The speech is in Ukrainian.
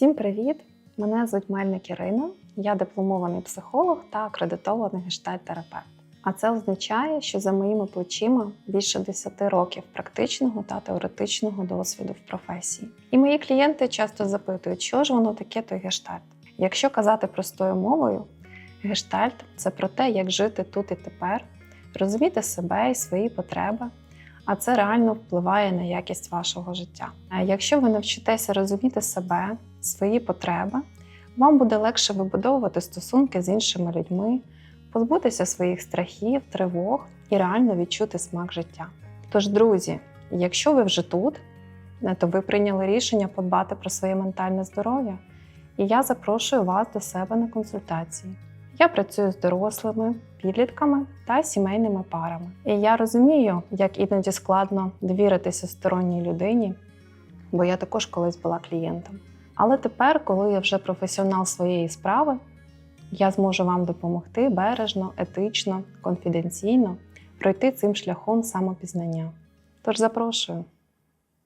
Всім привіт! Мене звуть Мельник Ірина. Я дипломований психолог та акредитований гештальт-терапевт. А це означає, що за моїми плечима більше 10 років практичного та теоретичного досвіду в професії. І мої клієнти часто запитують, що ж воно таке той гештальт. Якщо казати простою мовою, гештальт це про те, як жити тут і тепер, розуміти себе і свої потреби, а це реально впливає на якість вашого життя. Якщо ви навчитеся розуміти себе, свої потреби, вам буде легше вибудовувати стосунки з іншими людьми, позбутися своїх страхів, тривог і реально відчути смак життя. Тож, друзі, якщо ви вже тут, е, то ви прийняли рішення подбати про своє ментальне здоров'я, і я запрошую вас до себе на консультації. Я працюю з дорослими, підлітками та сімейними парами. І я розумію, як іноді складно довіритися сторонній людині, бо я також колись була клієнтом. Але тепер, коли я вже професіонал своєї справи, я зможу вам допомогти бережно, етично, конфіденційно пройти цим шляхом самопізнання. Тож запрошую.